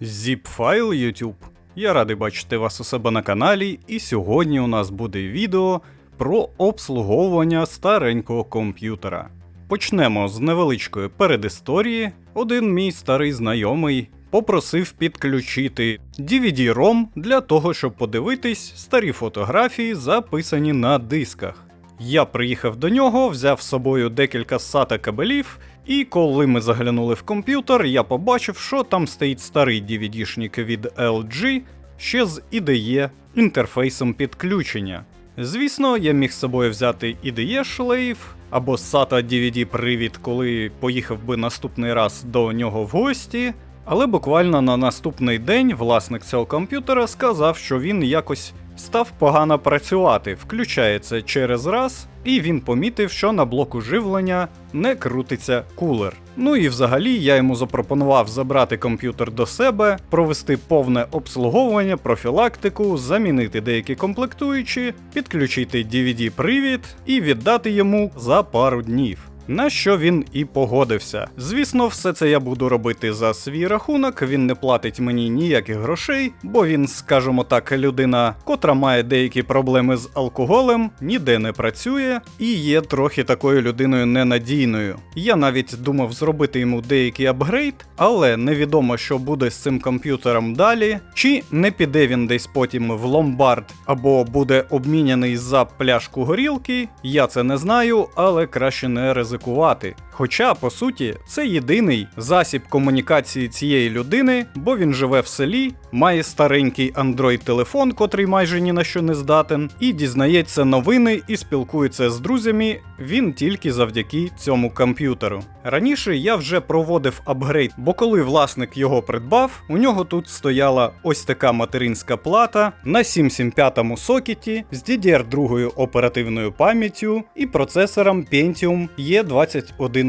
Zip-файл YouTube. Я радий бачити вас у себе на каналі, і сьогодні у нас буде відео про обслуговування старенького комп'ютера. Почнемо з невеличкої передісторії. Один мій старий знайомий попросив підключити DVD-ROM для того, щоб подивитись старі фотографії, записані на дисках. Я приїхав до нього, взяв з собою декілька SATA кабелів, і коли ми заглянули в комп'ютер, я побачив, що там стоїть старий DVD-шник від LG ще з IDE інтерфейсом підключення. Звісно, я міг з собою взяти IDE шлейф або SATA DVD привід, коли поїхав би наступний раз до нього в гості. Але буквально на наступний день власник цього комп'ютера сказав, що він якось став погано працювати, включається через раз, і він помітив, що на блоку живлення не крутиться кулер. Ну і взагалі я йому запропонував забрати комп'ютер до себе, провести повне обслуговування, профілактику, замінити деякі комплектуючі, підключити DVD-привід і віддати йому за пару днів. На що він і погодився. Звісно, все це я буду робити за свій рахунок. Він не платить мені ніяких грошей, бо він, скажімо так, людина, котра має деякі проблеми з алкоголем, ніде не працює і є трохи такою людиною ненадійною. Я навіть думав зробити йому деякий апгрейд, але невідомо, що буде з цим комп'ютером далі, чи не піде він десь потім в ломбард або буде обміняний за пляшку горілки. Я це не знаю, але краще не ризикувати ризикувати. Хоча, по суті, це єдиний засіб комунікації цієї людини, бо він живе в селі, має старенький Android-телефон, котрий майже ні на що не здатен, і дізнається новини і спілкується з друзями він тільки завдяки цьому комп'ютеру. Раніше я вже проводив апгрейд, бо коли власник його придбав, у нього тут стояла ось така материнська плата на 775 сокеті з DDR2 оперативною пам'яттю і процесором Pentium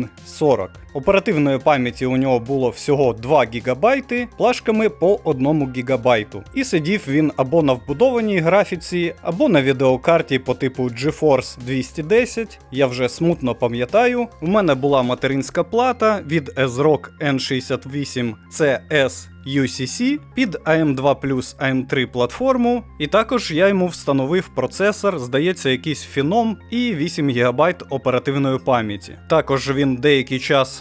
E2140. Оперативної пам'яті у нього було всього 2 ГБ, плашками по 1 ГБ. І сидів він або на вбудованій графіці, або на відеокарті по типу GeForce 210. Я вже смутно пам'ятаю. У мене була материнська плата від ASRock N68 CS UCC під AM2 AM3 платформу, і також я йому встановив процесор, здається, якийсь Phenom і 8 ГБ оперативної пам'яті. Також він деякий час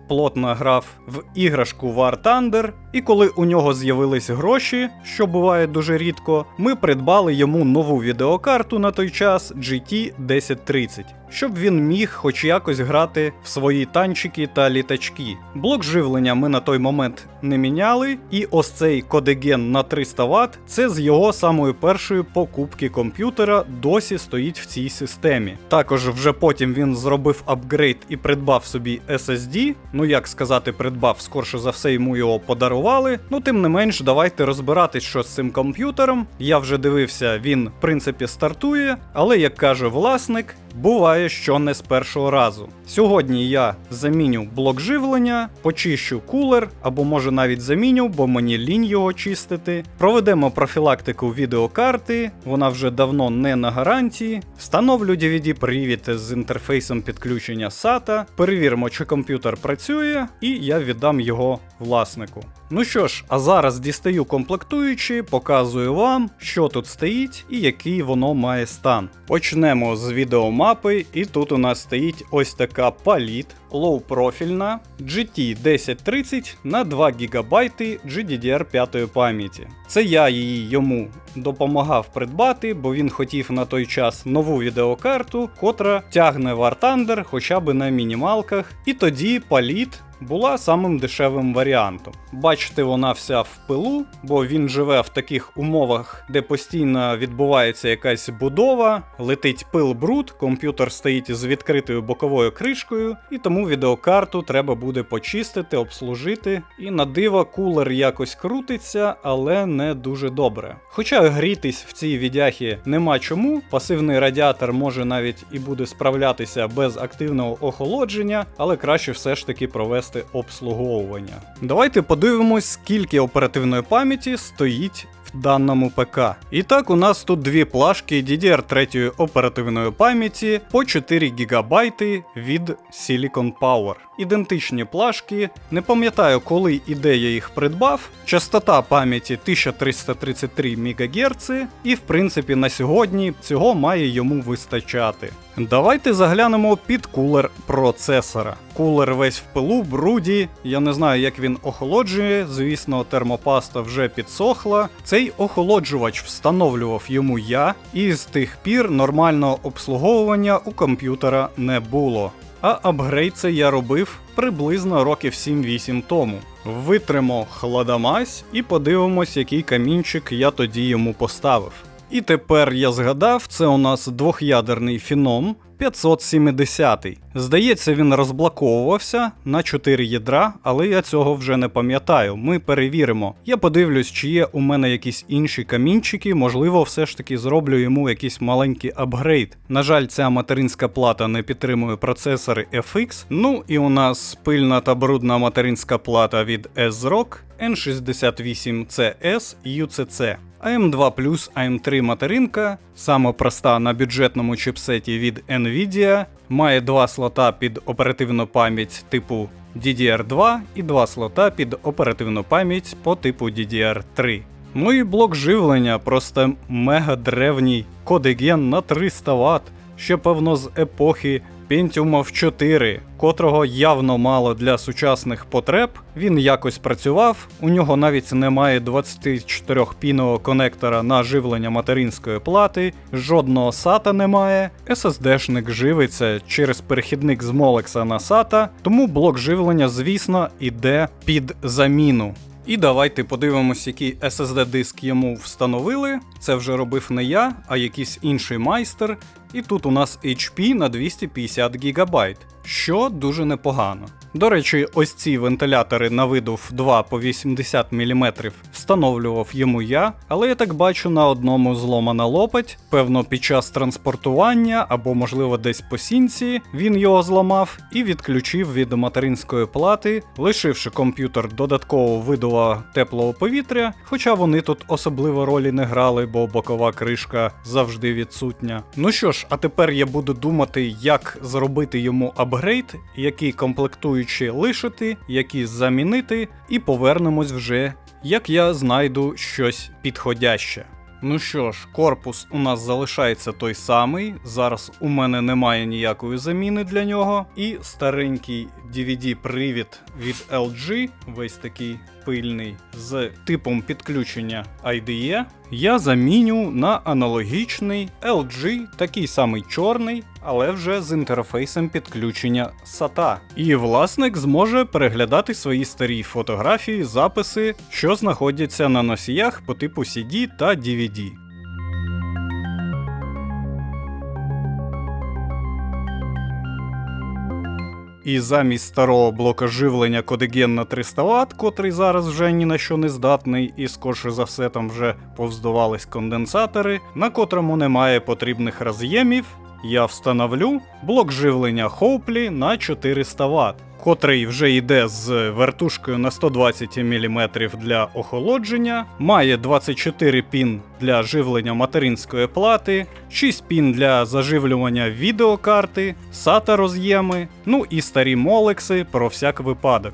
плотно грав в іграшку War Thunder, і коли у нього з'явились гроші, що буває дуже рідко, ми придбали йому нову відеокарту на той час GT 1030. Щоб він міг хоч якось грати в свої танчики та літачки. Блок живлення ми на той момент не міняли, і ось цей кодеген на 300 Вт це з його самої першої покупки комп'ютера досі стоїть в цій системі. Також вже потім він зробив апгрейд і придбав собі SSD. Ну як сказати, придбав, скорше за все йому його подарували. Ну тим не менш, давайте розбиратись, що з цим комп'ютером. Я вже дивився, він в принципі стартує, але як каже власник. Буває, що не з першого разу. Сьогодні я заміню блок живлення, почищу кулер, або може навіть заміню, бо мені лінь його чистити. Проведемо профілактику відеокарти, вона вже давно не на гарантії. Встановлю DVD-привід з інтерфейсом підключення SATA, перевіримо, чи комп'ютер працює, і я віддам його власнику. Ну що ж, а зараз дістаю комплектуючі, показую вам, що тут стоїть і який воно має стан. Почнемо з відеомапи, і тут у нас стоїть ось така паліт лоу-профільна GT 1030 на 2 ГБ GDDR5 пам'яті. Це я її йому допомагав придбати, бо він хотів на той час нову відеокарту, котра тягне War Thunder хоча б на мінімалках, і тоді паліт була самим дешевим варіантом. Бачите, вона вся в пилу, бо він живе в таких умовах, де постійно відбувається якась будова, летить пил бруд, комп'ютер стоїть з відкритою боковою кришкою, і тому відеокарту треба буде почистити, обслужити. І на диво кулер якось крутиться, але не дуже добре. Хоча грітись в цій відяхі нема чому, пасивний радіатор може навіть і буде справлятися без активного охолодження, але краще все ж таки провести обслуговування. Давайте подивимось, скільки оперативної пам'яті стоїть в даному ПК. І так, у нас тут дві плашки DDR3 оперативної пам'яті по 4 ГБ від Silicon Power. Ідентичні плашки. Не пам'ятаю, коли і де я їх придбав. Частота пам'яті 1333 МГц, і в принципі на сьогодні цього має йому вистачати. Давайте заглянемо під кулер процесора. Кулер весь в пилу, бруді. Я не знаю, як він охолоджує. Звісно, термопаста вже підсохла. Цей охолоджувач встановлював йому я, і з тих пір нормального обслуговування у комп'ютера не було. А апгрейд це я робив приблизно років 7-8 тому. Витримо хладомазь і подивимось, який камінчик я тоді йому поставив. І тепер я згадав, це у нас двох'ядерний фіном 570. Здається, він розблоковувався на 4 ядра, але я цього вже не пам'ятаю. Ми перевіримо. Я подивлюсь, чи є у мене якісь інші камінчики, можливо, все ж таки зроблю йому якийсь маленький апгрейд. На жаль, ця материнська плата не підтримує процесори FX. Ну і у нас пильна та брудна материнська плата від S-Rock N68CS UCC. AM2 плюс AM3 материнка, саме проста на бюджетному чипсеті від Nvidia, має два слота під оперативну пам'ять типу DDR2 і два слота під оперативну пам'ять по типу DDR3. Ну і блок живлення просто мега древній кодеген на 300 Вт, що певно з епохи Pentium 4, котрого явно мало для сучасних потреб. Він якось працював, у нього навіть немає 24-пінового конектора на живлення материнської плати, жодного SATA немає, SSD-шник живиться через перехідник з Molex на SATA, тому блок живлення, звісно, іде під заміну. І давайте подивимось, який SSD-диск йому встановили. Це вже робив не я, а якийсь інший майстер. І тут у нас HP на 250 ГБ, що дуже непогано. До речі, ось ці вентилятори на видув 2 по 80 мм встановлював йому я, але я так бачу на одному зломана лопать. Певно, під час транспортування або, можливо, десь по сінці він його зламав і відключив від материнської плати, лишивши комп'ютер додатково видува теплого повітря, хоча вони тут особливо ролі не грали, бо бокова кришка завжди відсутня. Ну що ж, а тепер я буду думати, як зробити йому апгрейд, який комплектує комплектуючі лишити, які замінити, і повернемось вже, як я знайду щось підходяще. Ну що ж, корпус у нас залишається той самий. Зараз у мене немає ніякої заміни для нього. І старенький DVD-привід від LG, весь такий пильний, з типом підключення IDE, я заміню на аналогічний LG, такий самий чорний, але вже з інтерфейсом підключення SATA. І власник зможе переглядати свої старі фотографії, записи, що знаходяться на носіях по типу CD та DVD. І замість старого блока живлення Кодеген на 300 Вт, котрий зараз вже ні на що не здатний, і скорше за все там вже повздувались конденсатори, на котрому немає потрібних роз'ємів, я встановлю блок живлення Хоуплі на 400 Вт котрий вже йде з вертушкою на 120 мм для охолодження, має 24 пін для живлення материнської плати, 6 пін для заживлювання відеокарти, SATA роз'єми, ну і старі молекси про всяк випадок.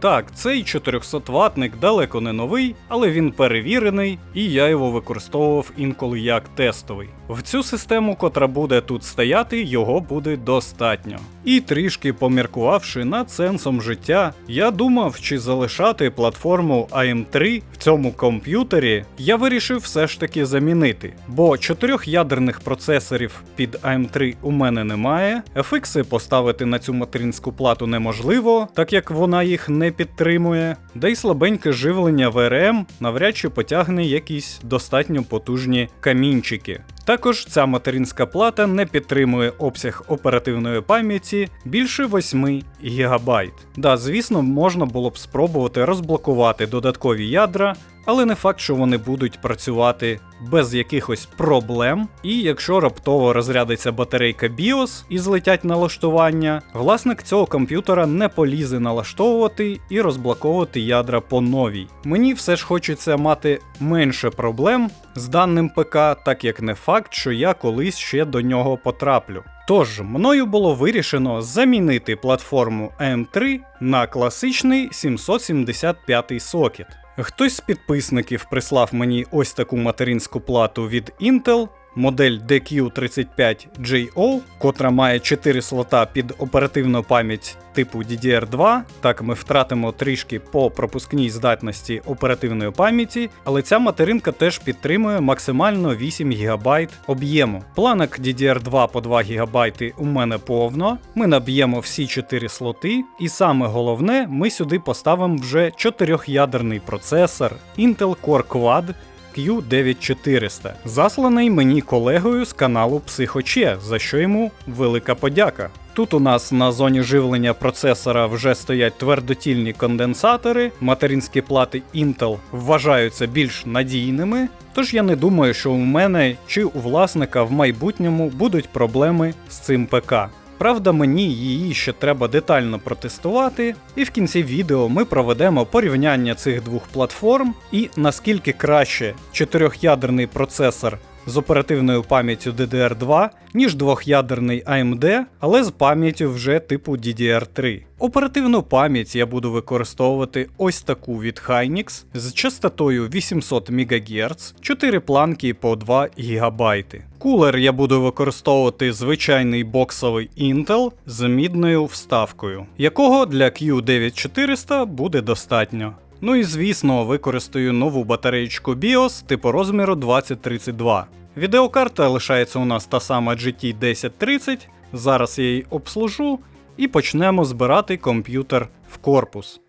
Так, цей 400 ватник далеко не новий, але він перевірений, і я його використовував інколи як тестовий. В цю систему, котра буде тут стояти, його буде достатньо. І трішки поміркувавши над сенсом життя, я думав, чи залишати платформу AM3 в цьому комп'ютері, я вирішив все ж таки замінити. Бо чотирьох ядерних процесорів під AM3 у мене немає, FX поставити на цю материнську плату неможливо, так як вона їх не підтримує, да й слабеньке живлення ВРМ навряд чи потягне якісь достатньо потужні камінчики. Також ця материнська плата не підтримує обсяг оперативної пам'яті більше 8 ГБ. Да, звісно, можна було б спробувати розблокувати додаткові ядра, але не факт, що вони будуть працювати без якихось проблем. І якщо раптово розрядиться батарейка BIOS і злетять налаштування, власник цього комп'ютера не полізе налаштовувати і розблоковувати ядра по новій. Мені все ж хочеться мати менше проблем з даним ПК, так як не факт, що я колись ще до нього потраплю. Тож, мною було вирішено замінити платформу AM3 на класичний 775 сокет. Хтось з підписників прислав мені ось таку материнську плату від Intel, модель DQ35JO, котра має 4 слота під оперативну пам'ять типу DDR2. Так ми втратимо трішки по пропускній здатності оперативної пам'яті, але ця материнка теж підтримує максимально 8 ГБ об'єму. Планок DDR2 по 2 ГБ у мене повно. Ми наб'ємо всі 4 слоти, і саме головне, ми сюди поставимо вже 4-ядерний процесор Intel Core Quad Q9400, засланий мені колегою з каналу Психоче, за що йому велика подяка. Тут у нас на зоні живлення процесора вже стоять твердотільні конденсатори, материнські плати Intel вважаються більш надійними, тож я не думаю, що у мене чи у власника в майбутньому будуть проблеми з цим ПК. Правда, мені її ще треба детально протестувати, і в кінці відео ми проведемо порівняння цих двох платформ і наскільки краще чотирьохядерний процесор з оперативною пам'яттю DDR2, ніж двох'ядерний AMD, але з пам'яттю вже типу DDR3. Оперативну пам'ять я буду використовувати ось таку від Hynix з частотою 800 МГц, 4 планки по 2 ГБ. Кулер я буду використовувати звичайний боксовий Intel з мідною вставкою, якого для Q9400 буде достатньо. Ну і звісно, використаю нову батареєчку BIOS типу розміру 2032. Відеокарта лишається у нас та сама GT 1030. Зараз я її обслужу і почнемо збирати комп'ютер в корпус.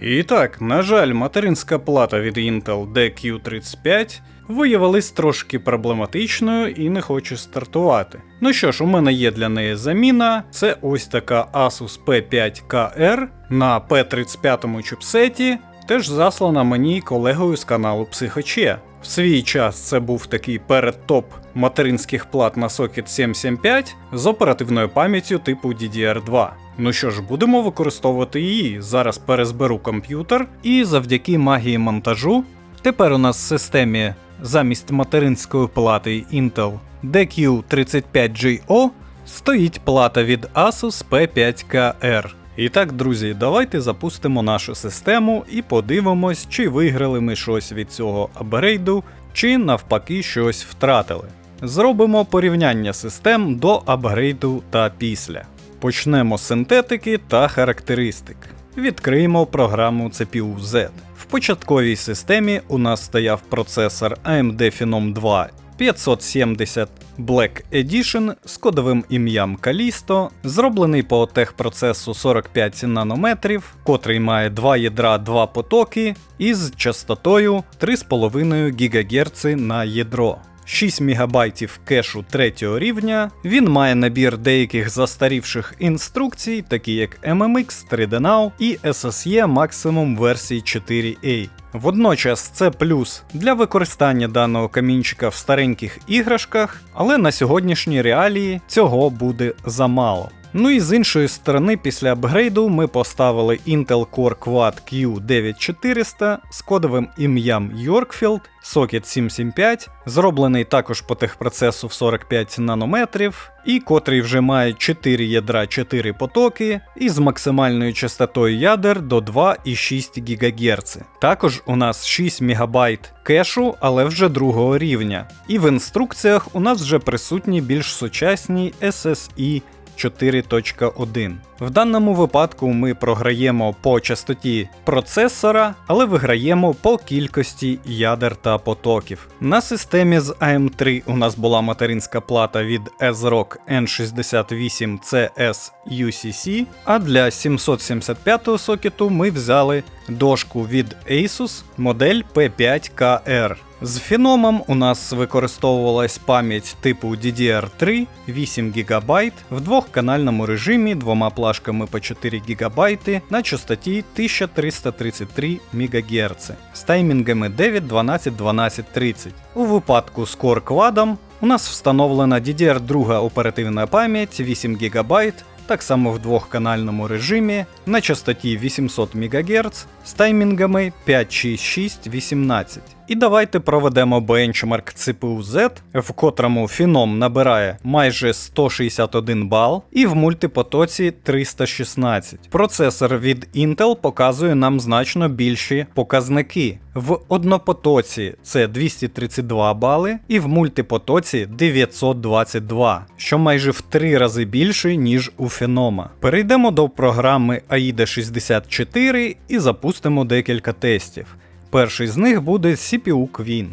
І так, на жаль, материнська плата від Intel DQ35 виявилась трошки проблематичною і не хоче стартувати. Ну що ж, у мене є для неї заміна. Це ось така Asus P5KR на P35 чіпсеті, теж заслана мені колегою з каналу Психоче. В свій час це був такий передтоп материнських плат на сокет 775 з оперативною пам'яттю типу DDR2. Ну що ж, будемо використовувати її. Зараз перезберу комп'ютер, і завдяки магії монтажу. Тепер у нас в системі замість материнської плати Intel DQ35GO стоїть плата від Asus P5KR. І так, друзі, давайте запустимо нашу систему і подивимось, чи виграли ми щось від цього апгрейду, чи навпаки щось втратили. Зробимо порівняння систем до апгрейду та після. Почнемо з синтетики та характеристик. Відкриємо програму CPU Z. В початковій системі у нас стояв процесор AMD Phenom 2 570 Black Edition з кодовим ім'ям Калісто, зроблений по техпроцесу 45 нанометрів, котрий має 2 ядра 2 потоки із частотою 3,5 ГГц на ядро. 6 МБ кешу 3 рівня. Він має набір деяких застарівших інструкцій, такі як MMX, 3D Now і SSE максимум версії 4A. Водночас це плюс для використання даного камінчика в стареньких іграшках, але на сьогоднішні реалії цього буде замало. Ну і з іншої сторони, після апгрейду ми поставили Intel Core Quad Q9400 з кодовим ім'ям Yorkfield, сокет 775, зроблений також по техпроцесу в 45 нанометрів, і котрий вже має 4 ядра 4 потоки із максимальною частотою ядер до 2,6 ГГц. Також у нас 6 МБ кешу, але вже другого рівня. І в інструкціях у нас вже присутні більш сучасні SSI 4.1. В даному випадку ми програємо по частоті процесора, але виграємо по кількості ядер та потоків. На системі з AM3 у нас була материнська плата від ASRock N68CS UCC, а для 775 сокету ми взяли дошку від Asus модель P5KR. З феномом у нас використовувалась пам'ять типу DDR3 8 ГБ в двохканальному режимі двома плашками по 4 ГБ на частоті 1333 МГц з таймінгами 9, 12, 12, 30. У випадку з Core Quad у нас встановлена DDR2 оперативна пам'ять 8 ГБ так само в двохканальному режимі на частоті 800 МГц з таймінгами 5, 6, 6, 18. І давайте проведемо бенчмарк CPU Z, в котрому Фіном набирає майже 161 бал і в мультипотоці 316. Процесор від Intel показує нам значно більші показники. В однопотоці це 232 бали, і в мультипотоці 922, що майже в 3 рази більше, ніж у Фенома. Перейдемо до програми AIDA 64 і запустимо декілька тестів. Перший з них буде CPU Queen.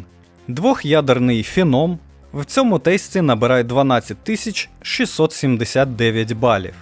Двохядерний феном в цьому тесті набирає 12679 балів.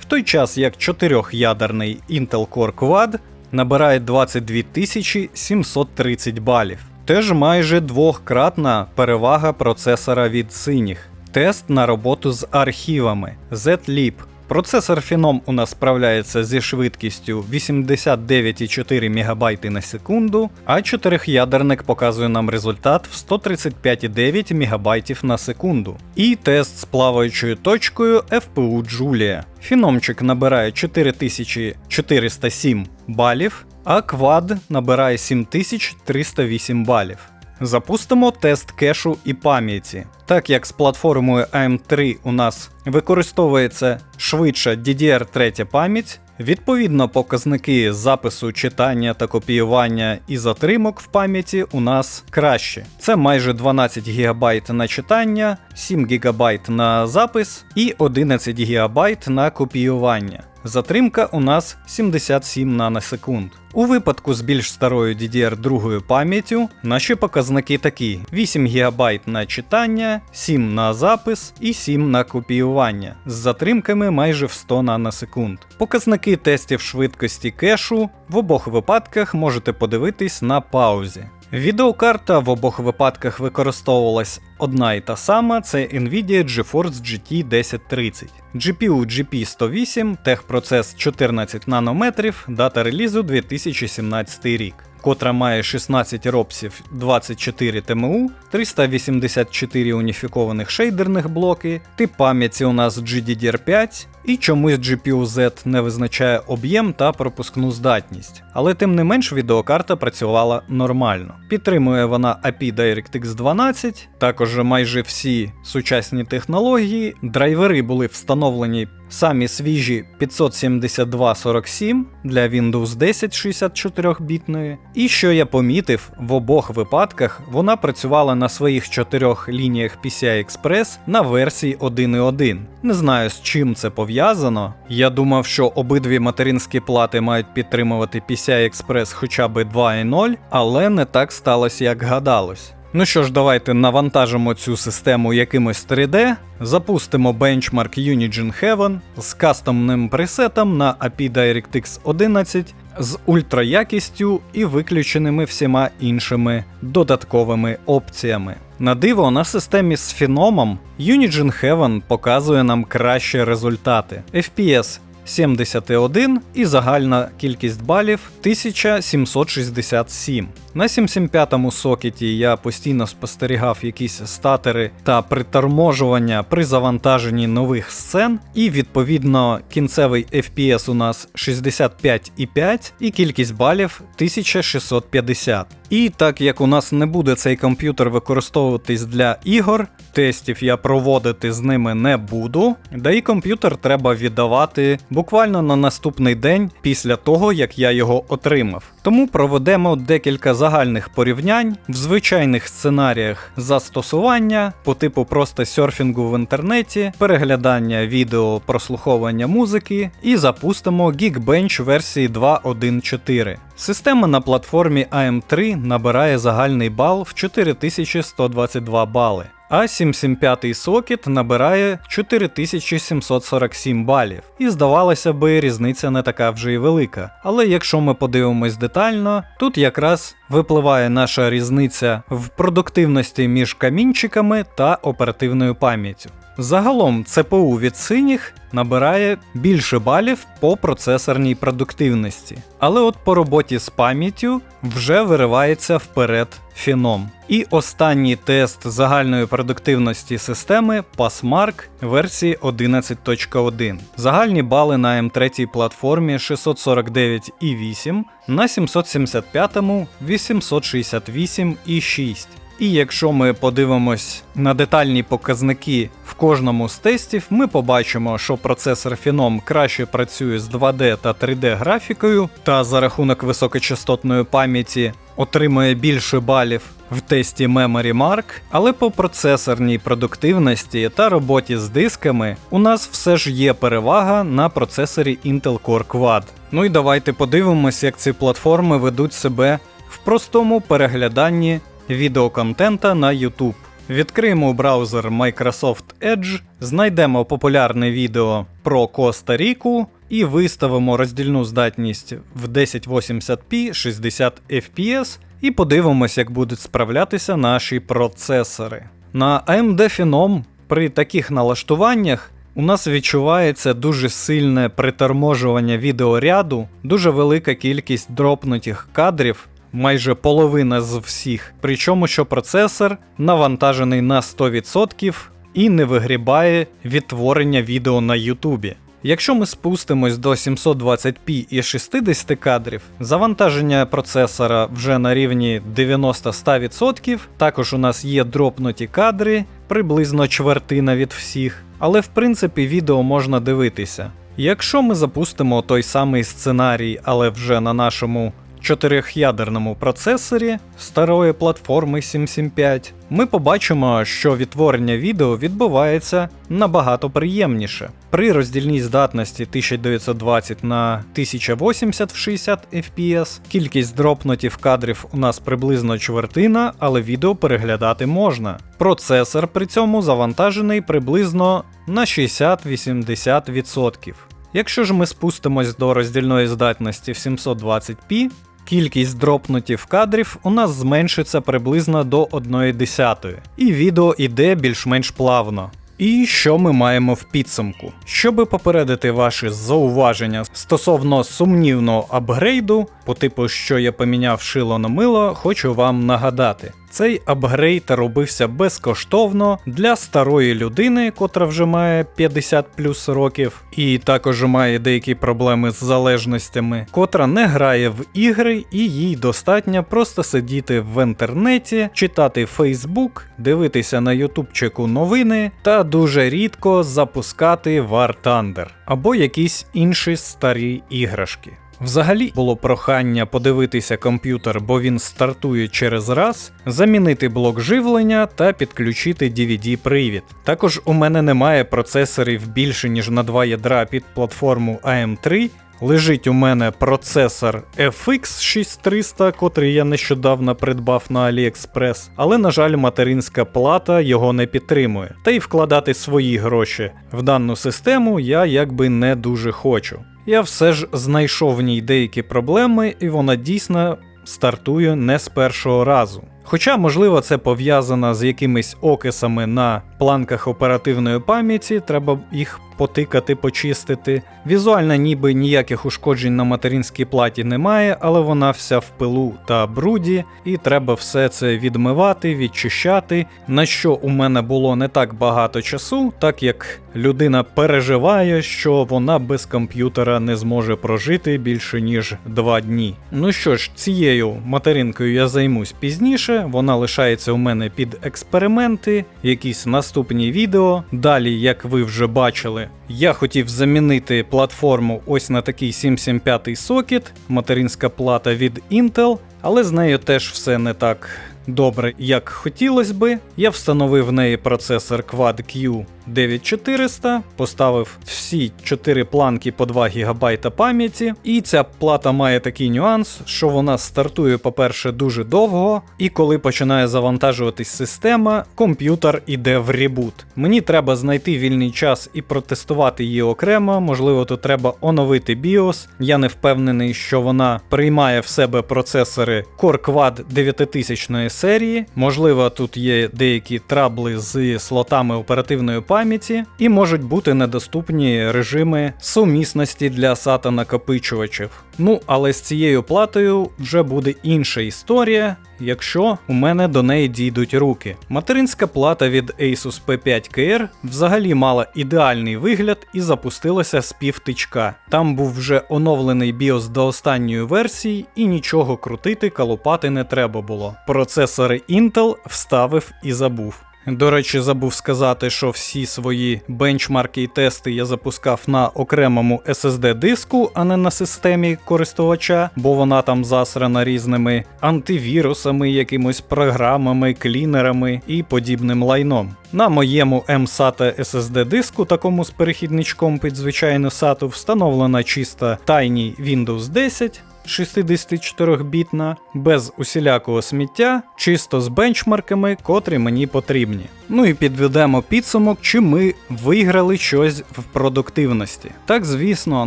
В той час як чотирьохядерний Intel Core Quad набирає 22730 балів. Теж майже двохкратна перевага процесора від синіх. Тест на роботу з архівами ZLib Процесор Phenom у нас справляється зі швидкістю 89,4 МБ на секунду, а чотирихядерник показує нам результат в 135,9 МБ на секунду. І тест з плаваючою точкою FPU Julia. Фіномчик набирає 4407 балів, а квад набирає 7308 балів. Запустимо тест кешу і пам'яті. Так як з платформою AM3 у нас використовується швидша DDR3 пам'ять, відповідно показники запису читання та копіювання і затримок в пам'яті у нас краще. Це майже 12 ГБ на читання, 7 ГБ на запис і 11 ГБ на копіювання. Затримка у нас 77 наносекунд. У випадку з більш старою DDR2 пам'яттю наші показники такі: 8 ГБ на читання, 7 на запис і 7 на копіювання з затримками майже в 100 наносекунд. Показники тестів швидкості кешу в обох випадках можете подивитись на паузі. Відеокарта в обох випадках використовувалась одна і та сама, це Nvidia GeForce GT 1030. GPU GP108, техпроцес 14 нанометрів, дата релізу 2017 рік котра має 16 ропсів 24 ТМУ, 384 уніфікованих шейдерних блоки, тип пам'яті у нас GDDR5, і чомусь GPU-Z не визначає об'єм та пропускну здатність. Але тим не менш відеокарта працювала нормально. Підтримує вона API DirectX 12, також майже всі сучасні технології, драйвери були встановлені самі свіжі 57247 для Windows 10 64 бітної. І що я помітив, в обох випадках вона працювала на своїх чотирьох лініях PCI Express на версії 1.1. Не знаю з чим це пов'язано. Я думав, що обидві материнські плати мають підтримувати PCI Express хоча б 2.0, але не так сталося, як гадалось. Ну що ж, давайте навантажимо цю систему якимось 3D, запустимо бенчмарк Unigine Heaven з кастомним пресетом на API DirectX 11 з ультраякістю і виключеними всіма іншими додатковими опціями. На диво, на системі з фіномом Unigine Heaven показує нам кращі результати. FPS 71 і загальна кількість балів 1767. На 775-му сокеті я постійно спостерігав якісь статери та приторможування при завантаженні нових сцен, і відповідно кінцевий FPS у нас 65,5 і кількість балів 1650. І так як у нас не буде цей комп'ютер використовуватись для ігор, тестів я проводити з ними не буду, да і комп'ютер треба віддавати буквально на наступний день після того, як я його отримав. Тому проведемо декілька загальних порівнянь в звичайних сценаріях застосування по типу просто серфінгу в інтернеті, переглядання відео, прослуховування музики і запустимо Geekbench версії 2.1.4. Система на платформі AM3 набирає загальний бал в 4122 бали а 775 сокет набирає 4747 балів. І здавалося би, різниця не така вже й велика. Але якщо ми подивимось детально, тут якраз випливає наша різниця в продуктивності між камінчиками та оперативною пам'яттю. Загалом ЦПУ від синіх набирає більше балів по процесорній продуктивності, але от по роботі з пам'яттю вже виривається вперед фіном. І останній тест загальної продуктивності системи Passmark версії 11.1. Загальні бали на М3 платформі 649,8, на 775 868,6. І якщо ми подивимось на детальні показники в кожному з тестів, ми побачимо, що процесор Phenom краще працює з 2D та 3D графікою, та за рахунок високочастотної пам'яті отримує більше балів в тесті Memory Mark, але по процесорній продуктивності та роботі з дисками у нас все ж є перевага на процесорі Intel Core Quad. Ну і давайте подивимось, як ці платформи ведуть себе в простому перегляданні відеоконтента на YouTube. Відкриємо браузер Microsoft Edge, знайдемо популярне відео про Коста-Ріку і виставимо роздільну здатність в 1080p 60 FPS і подивимось, як будуть справлятися наші процесори. На AMD Phenom при таких налаштуваннях у нас відчувається дуже сильне приторможування відеоряду, дуже велика кількість дропнутих кадрів майже половина з всіх. Причому що процесор навантажений на 100% і не вигрібає відтворення відео на Ютубі. Якщо ми спустимось до 720p і 60 кадрів, завантаження процесора вже на рівні 90-100%. Також у нас є дропнуті кадри, приблизно чвертина від всіх, але в принципі відео можна дивитися. Якщо ми запустимо той самий сценарій, але вже на нашому чотирьохядерному процесорі старої платформи 775, ми побачимо, що відтворення відео відбувається набагато приємніше. При роздільній здатності 1920 на 1080 в 60 FPS, кількість дропнутів кадрів у нас приблизно чвертина, але відео переглядати можна. Процесор при цьому завантажений приблизно на 60-80%. Якщо ж ми спустимось до роздільної здатності в 720p, Кількість дропнутів кадрів у нас зменшиться приблизно до 1 десятої, і відео іде більш-менш плавно. І що ми маємо в підсумку? Щоби попередити ваші зауваження стосовно сумнівного апгрейду, по типу, що я поміняв шило на мило, хочу вам нагадати. Цей апгрейд робився безкоштовно для старої людини, котра вже має 50 плюс років, і також має деякі проблеми з залежностями, котра не грає в ігри, і їй достатньо просто сидіти в інтернеті, читати Фейсбук, дивитися на ютубчику новини та дуже рідко запускати War Thunder або якісь інші старі іграшки. Взагалі було прохання подивитися комп'ютер, бо він стартує через раз, замінити блок живлення та підключити DVD-привід. Також у мене немає процесорів більше ніж на два ядра під платформу AM3, лежить у мене процесор FX 6300, котрий я нещодавно придбав на AliExpress, але, на жаль, материнська плата його не підтримує. Та й вкладати свої гроші в дану систему я якби не дуже хочу. Я все ж знайшов в ній деякі проблеми, і вона дійсно стартує не з першого разу. Хоча, можливо, це пов'язано з якимись окисами на планках оперативної пам'яті, треба їх потикати, почистити. Візуально ніби ніяких ушкоджень на материнській платі немає, але вона вся в пилу та бруді, і треба все це відмивати, відчищати. На що у мене було не так багато часу, так як людина переживає, що вона без комп'ютера не зможе прожити більше ніж два дні. Ну що ж, цією материнкою я займусь пізніше. Вона лишається у мене під експерименти, якісь наступні відео. Далі, як ви вже бачили, я хотів замінити платформу ось на такий 775 сокет, материнська плата від Intel, але з нею теж все не так добре, як хотілося би. Я встановив в неї процесор Quad Q 9400, поставив всі 4 планки по 2 ГБ пам'яті, і ця плата має такий нюанс, що вона стартує, по-перше, дуже довго, і коли починає завантажуватись система, комп'ютер іде в ребут. Мені треба знайти вільний час і протестувати її окремо. Можливо, тут треба оновити BIOS. Я не впевнений, що вона приймає в себе процесори Core Quad 9000 серії. Можливо, тут є деякі трабли з слотами оперативної пам'яті, і можуть бути недоступні режими сумісності для SATA накопичувачів. Ну, але з цією платою вже буде інша історія, якщо у мене до неї дійдуть руки. Материнська плата від Asus P5KR взагалі мала ідеальний вигляд і запустилася з півтичка. Там був вже оновлений BIOS до останньої версії, і нічого крутити, калопати не треба було. Процесори Intel вставив і забув. До речі, забув сказати, що всі свої бенчмарки і тести я запускав на окремому SSD диску, а не на системі користувача, бо вона там засрана різними антивірусами, якимось програмами, клінерами і подібним лайном. На моєму M-SATA SSD диску, такому з перехідничком під звичайну SATA, встановлена чиста Tiny Windows 10. 64-бітна, без усілякого сміття, чисто з бенчмарками, котрі мені потрібні. Ну і підведемо підсумок, чи ми виграли щось в продуктивності. Так, звісно,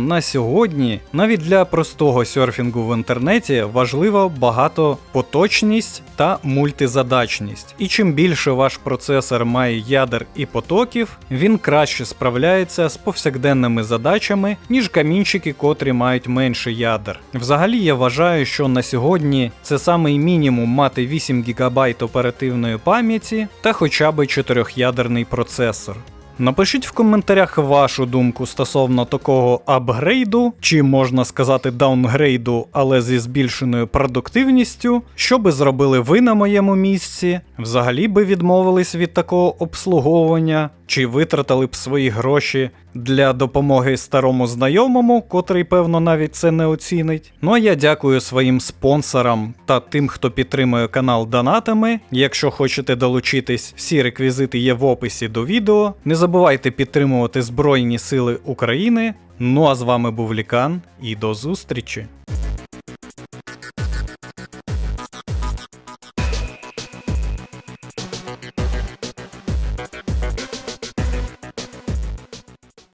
на сьогодні, навіть для простого серфінгу в інтернеті, важливо багатопоточність та мультизадачність. І чим більше ваш процесор має ядер і потоків, він краще справляється з повсякденними задачами, ніж камінчики, котрі мають менше ядер. Взагалі я вважаю, що на сьогодні це самий мінімум мати 8 ГБ оперативної пам'яті та хоча б 4-ядерний процесор. Напишіть в коментарях вашу думку стосовно такого апгрейду, чи можна сказати даунгрейду, але зі збільшеною продуктивністю. Що би зробили ви на моєму місці? Взагалі би відмовились від такого обслуговування, чи витратили б свої гроші для допомоги старому знайомому, котрий, певно, навіть це не оцінить. Ну а я дякую своїм спонсорам та тим, хто підтримує канал донатами. Якщо хочете долучитись, всі реквізити є в описі до відео. Не забувайте підтримувати Збройні Сили України. Ну а з вами був Лікан і до зустрічі!